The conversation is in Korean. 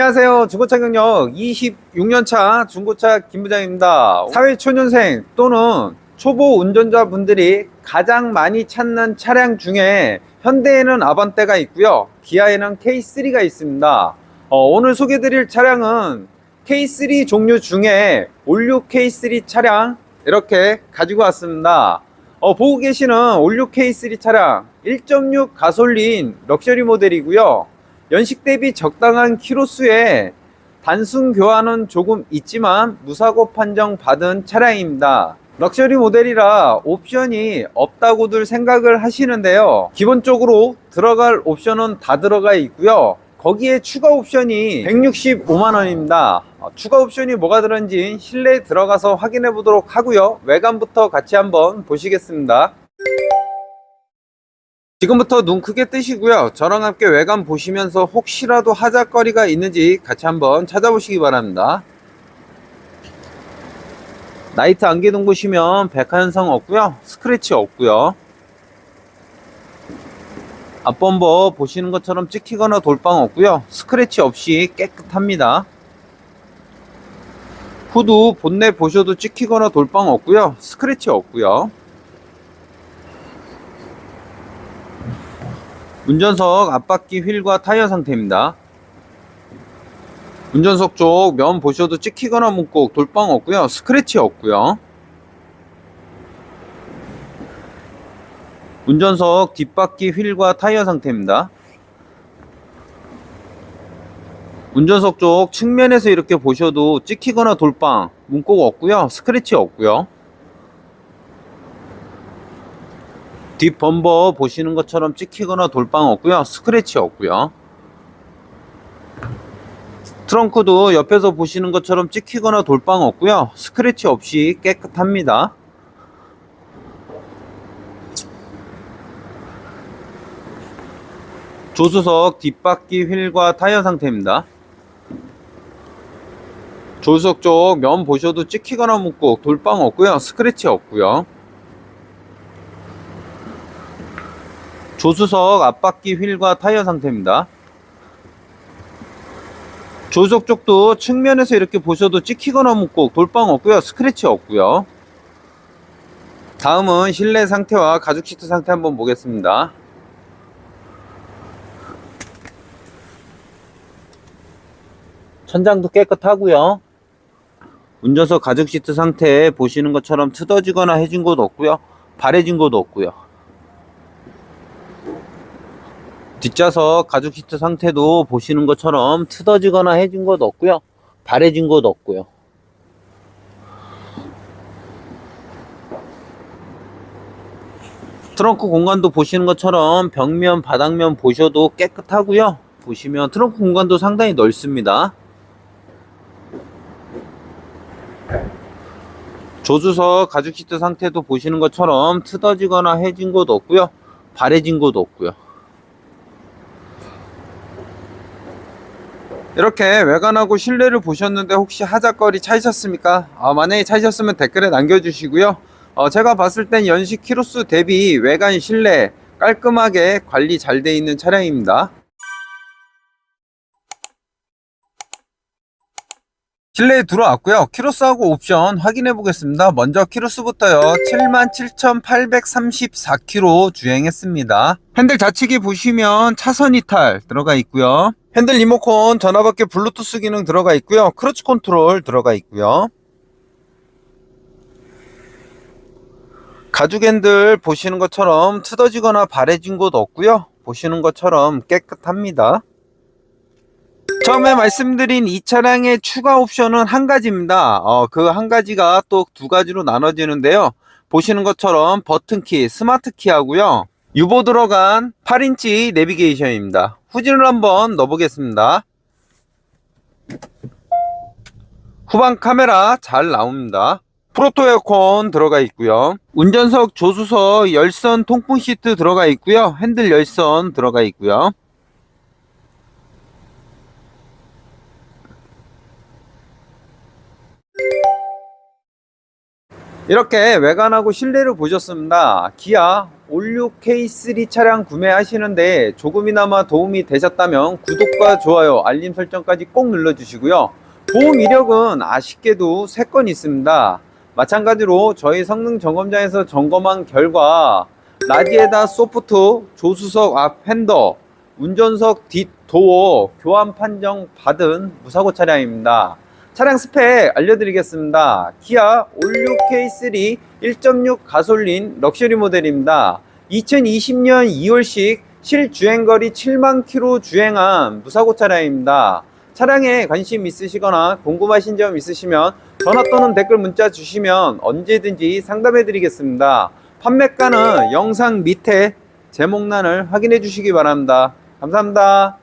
안녕하세요. 중고차 경력 26년차 중고차 김부장입니다. 사회초년생 또는 초보 운전자분들이 가장 많이 찾는 차량 중에 현대에는 아반떼가 있고요. 기아에는 K3가 있습니다. 어, 오늘 소개드릴 차량은 K3 종류 중에 올류 K3 차량 이렇게 가지고 왔습니다. 어, 보고 계시는 올류 K3 차량 1.6 가솔린 럭셔리 모델이고요. 연식 대비 적당한 키로수에 단순 교환은 조금 있지만 무사고 판정 받은 차량입니다. 럭셔리 모델이라 옵션이 없다고들 생각을 하시는데요. 기본적으로 들어갈 옵션은 다 들어가 있고요. 거기에 추가 옵션이 165만원입니다. 추가 옵션이 뭐가 들었는지 실내에 들어가서 확인해 보도록 하고요. 외관부터 같이 한번 보시겠습니다. 지금부터 눈 크게 뜨시고요. 저랑 함께 외관 보시면서 혹시라도 하자거리가 있는지 같이 한번 찾아보시기 바랍니다. 나이트 안개등 보시면 백화 현상 없고요. 스크래치 없고요. 앞범버 보시는 것처럼 찍히거나 돌빵 없고요. 스크래치 없이 깨끗합니다. 후드 본넷 보셔도 찍히거나 돌빵 없고요. 스크래치 없고요. 운전석 앞바퀴 휠과 타이어 상태입니다. 운전석 쪽 면 보셔도 찍히거나 뭉꼭 돌빵 없고요. 스크래치 없고요. 운전석 뒷바퀴 휠과 타이어 상태입니다. 운전석 쪽 측면에서 이렇게 보셔도 찍히거나 돌빵 문콕 없고요. 스크래치 없고요. 뒷 범버 보시는 것처럼 찍히거나 돌빵 없고요. 스크래치 없고요. 트렁크도 옆에서 보시는 것처럼 찍히거나 돌빵 없고요. 스크래치 없이 깨끗합니다. 조수석 뒷바퀴 휠과 타이어 상태입니다. 조수석 쪽 면 보셔도 찍히거나 묻고 돌빵 없고요. 스크래치 없고요. 조수석 앞바퀴 휠과 타이어 상태입니다. 조수석 쪽도 측면에서 이렇게 보셔도 찍히거나 묻고 돌빵 없고요. 스크래치 없고요. 다음은 실내 상태와 가죽 시트 상태 한번 보겠습니다. 천장도 깨끗하고요. 운전석 가죽 시트 상태 보시는 것처럼 트어지거나 해진 곳 없고요. 바래진 곳 없고요. 뒷좌석 가죽 시트 상태도 보시는 것처럼 트어지거나 해진 곳 없고요. 바래진 곳 없고요. 트렁크 공간도 보시는 것처럼 벽면, 바닥면 보셔도 깨끗하고요. 보시면 트렁크 공간도 상당히 넓습니다. 조수석 가죽 시트 상태도 보시는 것처럼 트어지거나 해진 곳 없고요. 바래진 곳 없고요. 이렇게 외관하고 실내를 보셨는데 혹시 하자거리 찾으셨습니까? 아, 만약에 찾으셨으면 댓글에 남겨주시고요. 어, 제가 봤을 땐 연식 키로수 대비 외관 실내 깔끔하게 관리 잘 돼 있는 차량입니다. 실내에 들어왔고요. 키로수하고 옵션 확인해 보겠습니다. 먼저 키로수부터요. 77,834km 주행했습니다. 핸들 좌측에 보시면 차선 이탈 들어가 있고요. 핸들 리모컨 전화밖에 블루투스 기능 들어가 있고요. 크루즈 컨트롤 들어가 있고요. 가죽 핸들 보시는 것처럼 트어지거나 바래진 곳 없고요. 보시는 것처럼 깨끗합니다. 처음에 말씀드린 이 차량의 추가 옵션은 한 가지입니다. 어, 그 한 가지가 또 두 가지로 나눠지는데요. 보시는 것처럼 버튼키, 스마트키 하고요. 유보 들어간 8인치 내비게이션입니다. 후진을 한번 넣어보겠습니다. 후방 카메라 잘 나옵니다. 프로토 에어컨 들어가 있고요. 운전석 조수석 열선 통풍 시트 들어가 있고요. 핸들 열선 들어가 있고요. 이렇게 외관하고 실내를 보셨습니다. 기아 올류 K3 차량 구매하시는데 조금이나마 도움이 되셨다면 구독과 좋아요, 알림 설정까지 꼭 눌러주시고요. 보험 이력은 아쉽게도 3건 있습니다. 마찬가지로 저희 성능 점검장에서 점검한 결과 라디에다 소프트, 조수석 앞 핸더, 운전석 뒷 도어 교환 판정 받은 무사고 차량입니다. 차량 스펙 알려드리겠습니다. 기아 올류 K3 1.6 가솔린 럭셔리 모델입니다. 2020년 2월식 실주행거리 7만 킬로 주행한 무사고 차량입니다. 차량에 관심 있으시거나 궁금하신 점 있으시면 전화 또는 댓글 문자 주시면 언제든지 상담해 드리겠습니다. 판매가는 영상 밑에 제목란을 확인해 주시기 바랍니다. 감사합니다.